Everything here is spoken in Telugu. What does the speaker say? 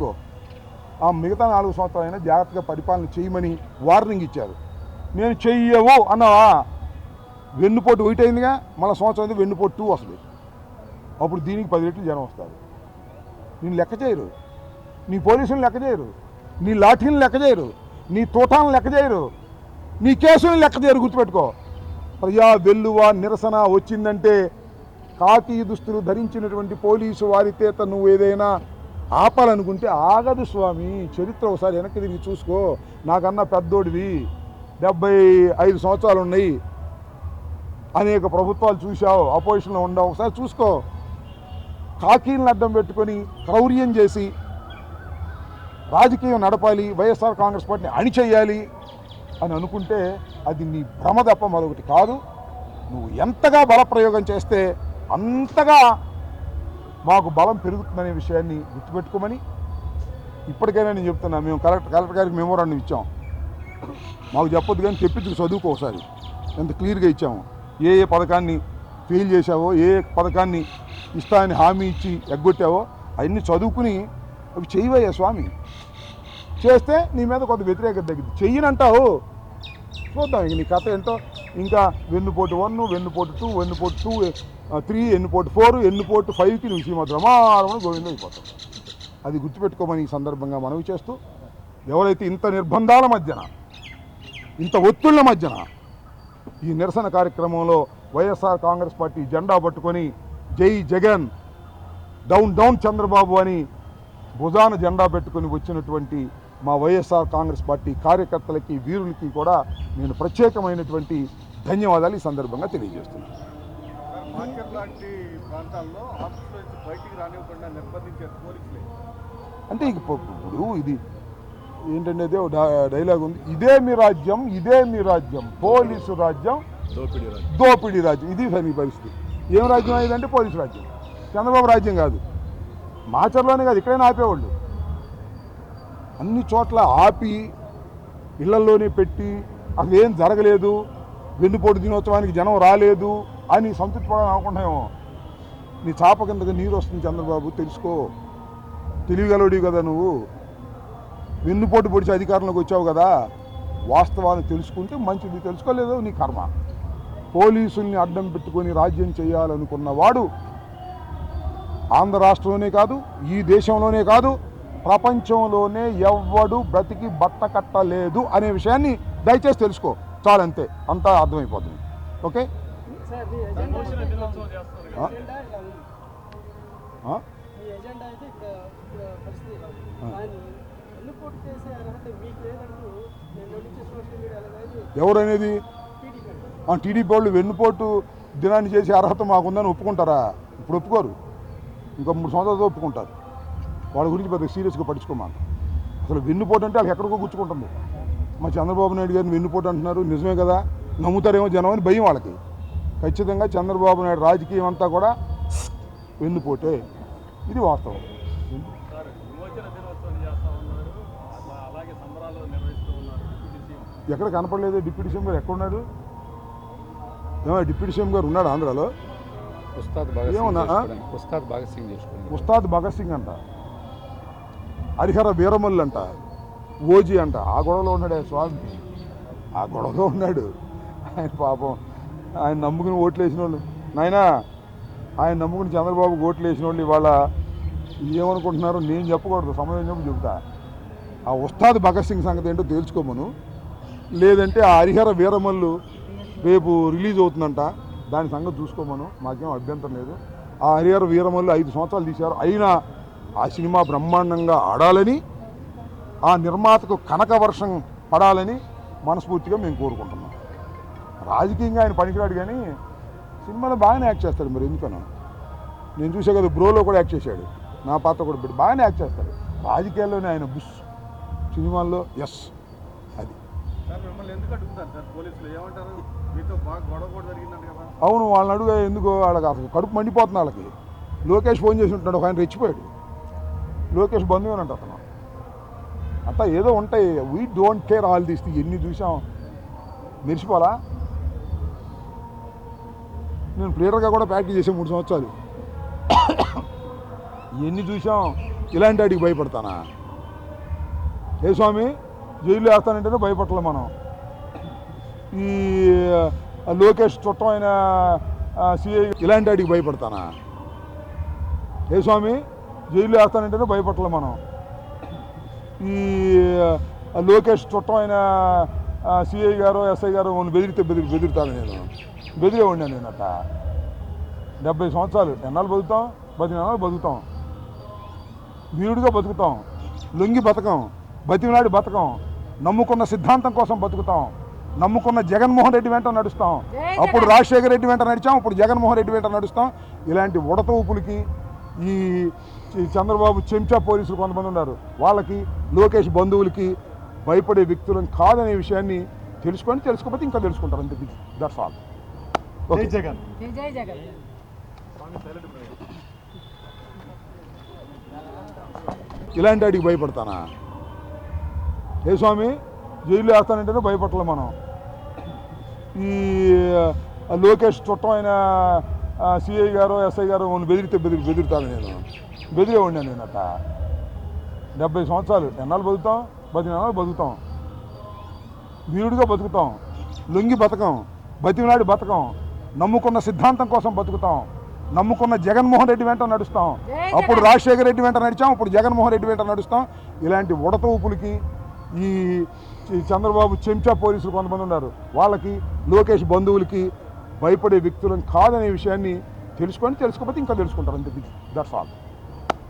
గుర్తుపెట్టుకో ఆ మిగతా నాలుగు సంవత్సరాలైనా జాగ్రత్తగా పరిపాలన చేయమని వార్నింగ్ ఇచ్చారు. నేను చెయ్యవు అన్నావా? వెన్నుపోటు ఒకటి అయిందిగా మళ్ళీ సంవత్సరం అయితే వెన్నుపోటు టూ వస్తుంది. అప్పుడు దీనికి పది రెట్లు జనం వస్తారు. నేను లెక్క చేయరు. నీ పోలీసులను లెక్క చేయరు. నీ లాఠీని లెక్క చేయరు. నీ తోటాలను లెక్క చేయరు. నీ కేసులను లెక్క చేయరు గుర్తుపెట్టుకో. ప్రజా వెల్లువ నిరసన వచ్చిందంటే కాకి దుస్తులు ధరించినటువంటి పోలీసు వారితేత నువ్వు ఏదైనా ఆపాలనుకుంటే ఆగదు స్వామి. చరిత్ర ఒకసారి వెనక్కి తిరిగి చూసుకో. నాకన్నా పెద్దోడివి. డెబ్బై ఐదు సంవత్సరాలు ఉన్నాయి. అనేక ప్రభుత్వాలు చూశావు. అపోజిషన్లో ఉండవు. ఒకసారి చూసుకో. కాకీలను అడ్డం పెట్టుకొని క్రౌర్యం చేసి రాజకీయం నడపాలి వైఎస్ఆర్ కాంగ్రెస్ పార్టీని అణిచేయాలి అని అనుకుంటే అది నీ భ్రమ తప్ప మరొకటి కాదు. నువ్వు ఎంతగా బలప్రయోగం చేస్తే అంతగా మాకు బలం పెరుగుతుందనే విషయాన్ని గుర్తుపెట్టుకోమని ఇప్పటికైనా నేను చెప్తున్నా. మేము కలెక్టర్ కలెక్టర్ గారికి మెమోరాండం ఇచ్చాం. మాకు చెప్పొద్దు కానీ తెప్పించుకు చదువుకో ఒకసారి. ఎంత క్లియర్గా ఇచ్చాము. ఏ ఏ పథకాన్ని ఫెయిల్ చేశావో ఏ ఏ పథకాన్ని ఇస్తానని హామీ ఇచ్చి ఎగ్గొట్టావో అవన్నీ చదువుకుని అవి చేయవయ్యా స్వామి. చేస్తే నీ మీద కొంత వ్యతిరేకత తగ్గింది చెయ్యనంటావు. చూద్దాం ఇక నీ కథ ఏంటో. ఇంకా వెన్నుపోటు వన్ వెన్నుపోటు టూ వెన్నుపోటు టూ త్రీ ఎన్నుపోటు ఫోర్ ఎన్నుపోటు ఫైవ్కి నువ్వు సీమ రమారమణ గోవింద అయిపోతావు అది గుర్తుపెట్టుకోమని ఈ సందర్భంగా మనవి చేస్తూ ఎవరైతే ఇంత నిర్బంధాల మధ్యన ఇంత ఒత్తుళ్ళ మధ్యన ఈ నిరసన కార్యక్రమంలో వైఎస్ఆర్ కాంగ్రెస్ పార్టీ జెండా పట్టుకొని జై జగన్ డౌన్ డౌన్ చంద్రబాబు అని భుజాన జెండా పెట్టుకొని వచ్చినటువంటి మా వైఎస్ఆర్ కాంగ్రెస్ పార్టీ కార్యకర్తలకి వీరులకి కూడా నేను ప్రత్యేకమైనటువంటి ధన్యవాదాలు ఈ సందర్భంగా తెలియజేస్తున్నాను. అంటే ఇప్పుడు ఇది ఏంటంటే డైలాగ్ ఉంది. ఇదే మీ రాజ్యం ఇదే మీ రాజ్యం పోలీసు రాజ్యం దోపిడీ రాజు దోపిడీ రాజ్యం. ఇది పని పరిస్థితి. ఏం రాజ్యం అయిందంటే పోలీసు రాజ్యం. చంద్రబాబు రాజ్యం కాదు. మాచర్లోనే కాదు ఇక్కడైనా ఆపేవాళ్ళు. అన్ని చోట్ల ఆపి ఇళ్ళలోనే పెట్టి అసలు ఏం జరగలేదు వెన్నుపోటు దినోత్సవానికి జనం రాలేదు అని సంతృప్తి పడాలని అనుకుంటున్నామో నీ చాప కిందకి నీరు వస్తుంది చంద్రబాబు తెలుసుకో. తెలియగలడివి కదా నువ్వు. వెన్నుపోటు పొడిచి అధికారంలోకి వచ్చావు కదా. వాస్తవాన్ని తెలుసుకుంటే మంచిది. తెలుసుకోలేదు నీ కర్మ. పోలీసుల్ని అడ్డం పెట్టుకొని రాజ్యం చేయాలనుకున్నవాడు ఆంధ్ర రాష్ట్రంలోనే కాదు ఈ దేశంలోనే కాదు ప్రపంచంలోనే ఎవ్వడు బ్రతికి బట్ట కట్టలేదు అనే విషయాన్ని దయచేసి తెలుసుకో. చాలంతే అంతా. అర్థమైపోతుంది. ఓకే? ఎవరనేది? టీడీపీ వాళ్ళు వెన్నుపోటు దినాన్ని చేసే అర్హత మాకుందని ఒప్పుకుంటారా? ఇప్పుడు ఒప్పుకోరు. ఇంకో మూడు సంవత్సరాలతో ఒప్పుకుంటారు. వాళ్ళ గురించి పెద్ద సీరియస్గా పట్టించుకోమాక. అసలు వెన్నుపోటు అంటే వాళ్ళకి ఎక్కడికో గుచ్చుకుంటుంది. మా చంద్రబాబు నాయుడు గారిని వెన్నుపోటు అంటున్నారు. నిజమే కదా? నమ్ముతారేమో జనం అని భయం వాళ్ళకి. ఖచ్చితంగా చంద్రబాబు నాయుడు రాజకీయం అంతా కూడా వెన్నుపోటే. ఇది వాస్తవం. ఎక్కడ కనపడలేదు డిప్యూటీ సీఎం గారు? ఎక్కడున్నాడు ఏమో డిప్యూటీ సీఎం గారు ఉన్నాడు ఆంధ్రాలో? ఉస్తాద్ భగత్ సింగ్ ఉస్తాద్ భగత్ సింగ్ అంట. హరిహర వీరమల్లు అంట ఓజీ అంట. ఆ గొడవలో ఉన్నాడే స్వామి. ఆ గొడవలో ఉన్నాడు. ఆయన పాపం ఆయన నమ్ముకుని ఓట్లు వేసిన వాళ్ళు నాయనా ఆయన నమ్ముకుని చంద్రబాబు ఓట్లు వేసిన వాళ్ళు ఇవాళ ఏమనుకుంటున్నారో నేను చెప్పకూడదు సమయం చెప్పి చెబుతా. ఆ ఉస్తాద్ భగత్ సింగ్ సంగతి ఏంటో తేల్చుకోమను. లేదంటే ఆ హరిహర వీరమల్లు రేపు రిలీజ్ అవుతుందంట. దాని సంగతి చూసుకోమను. మాకేం అభ్యంతరం లేదు. ఆ హరిహర వీరమల్లు ఐదు సంవత్సరాలు తీశారు. అయినా ఆ సినిమా బ్రహ్మాండంగా ఆడాలని ఆ నిర్మాతకు కనక వర్షం పడాలని మనస్ఫూర్తిగా మేము కోరుకుంటున్నాం. రాజకీయంగా ఆయన పనికిరాడు కానీ సినిమాలో బాగానే యాక్ట్ చేస్తాడు మరి ఎందుకన్నా నేను చూసే కదా బ్రోలో కూడా యాక్ట్ చేశాడు. నా పాత్ర కూడా పెట్టి బాగానే యాక్ట్ చేస్తాడు. రాజకీయాల్లోనే ఆయన బుష్ సినిమాల్లో ఎస్. అది. అవును వాళ్ళని అడుగు ఎందుకు వాళ్ళకి అసలు కడుపు మండిపోతుంది వాళ్ళకి. లోకేష్ ఫోన్ చేసి ఉంటున్నాడు ఒక ఆయన రెచ్చిపోయాడు. లోకేష్ బంధువునంట అతను. అంతా ఏదో ఉంటాయి. We don't care all these ఎన్ని చూసాం? మెరిసిపోలా నేను ప్లేయర్గా కూడా ప్రాక్టీస్ చేసే మూడు సంవత్సరాలు. ఎన్ని చూసాం? ఇలాంటి వాటికి భయపడతానా? ఏ స్వామి? జైలు వేస్తానంటేనే భయపడలే మనం. ఈ లోకేష్ చుట్టం అయిన సిఐ ఇలాంటి వాటికి భయపడతానా? ఏ స్వామి? జైల్లో వేస్తానంటేనే భయపడలే మనం. ఈ లోకేష్ చుట్టం అయిన సిఐ గారు ఎస్ఐ గారు వాళ్ళు బెదిరితే బెదిరి బెదిరితాను నేను. బెదిరే ఉండాను నేను అట్ట డెబ్బై సంవత్సరాలు ఎన్నాళ్ళు బతుకుతాం? పది నెలలు బతుకుతాం. వీరుడిగా బతుకుతాం. లొంగి బతకం. బతిమినాడి బతకం. నమ్ముకున్న సిద్ధాంతం కోసం బతుకుతాం. నమ్ముకున్న జగన్మోహన్ రెడ్డి వెంట నడుస్తాం. అప్పుడు రాజశేఖర రెడ్డి వెంట నడిచాం ఇప్పుడు జగన్మోహన్ రెడ్డి వెంట నడుస్తాం. ఇలాంటి ఉడత ఊపులకి ఈ చంద్రబాబు చెంచా పోలీసులు కొంతమంది ఉన్నారు. వాళ్ళకి లోకేష్ బంధువులకి భయపడే వ్యక్తులను కాదనే విషయాన్ని తెలుసుకొని తెలుసుకోకపోతే ఇంకా తెలుసుకుంటారు. అంతే దట్స్ ఆల్ జగన్. ఇలాంటి వాడికి భయపడతానా? ఏ స్వామి? జైల్లో వేస్తానంటేనే భయపడలే మనం. ఈ లోకేష్ చుట్టం అయిన సిఐ గారు ఎస్ఐ గారు బెదిరితే బెదిరి బెదిరితాను నేను. బెదిరే ఉండాను నేను అట్ట డెబ్బై సంవత్సరాలు ఎన్నాళ్ళు బతుకుతాం? నెలలు బతుకుతాం? వీరుడిగా బతుకుతాం. లొంగి బతకం. బతిమినాడి బతకం. నమ్ముకున్న సిద్ధాంతం కోసం బతుకుతాం. నమ్ముకున్న జగన్మోహన్ రెడ్డి వెంట నడుస్తాం. అప్పుడు రాజశేఖర రెడ్డి వెంట నడిచాం. ఇప్పుడు జగన్మోహన్ రెడ్డి వెంట నడుస్తాం. ఇలాంటి ఉడత ఊపులకి ఈ ఈ చంద్రబాబు చెంచా పోలీసులు కొంతమంది ఉన్నారు. వాళ్ళకి లోకేష్ బంధువులకి భయపడే వ్యక్తులను కాదనే విషయాన్ని తెలుసుకొని తెలుసుకోకపోతే ఇంకా తెలుసుకుంటారు అంతే. That's all.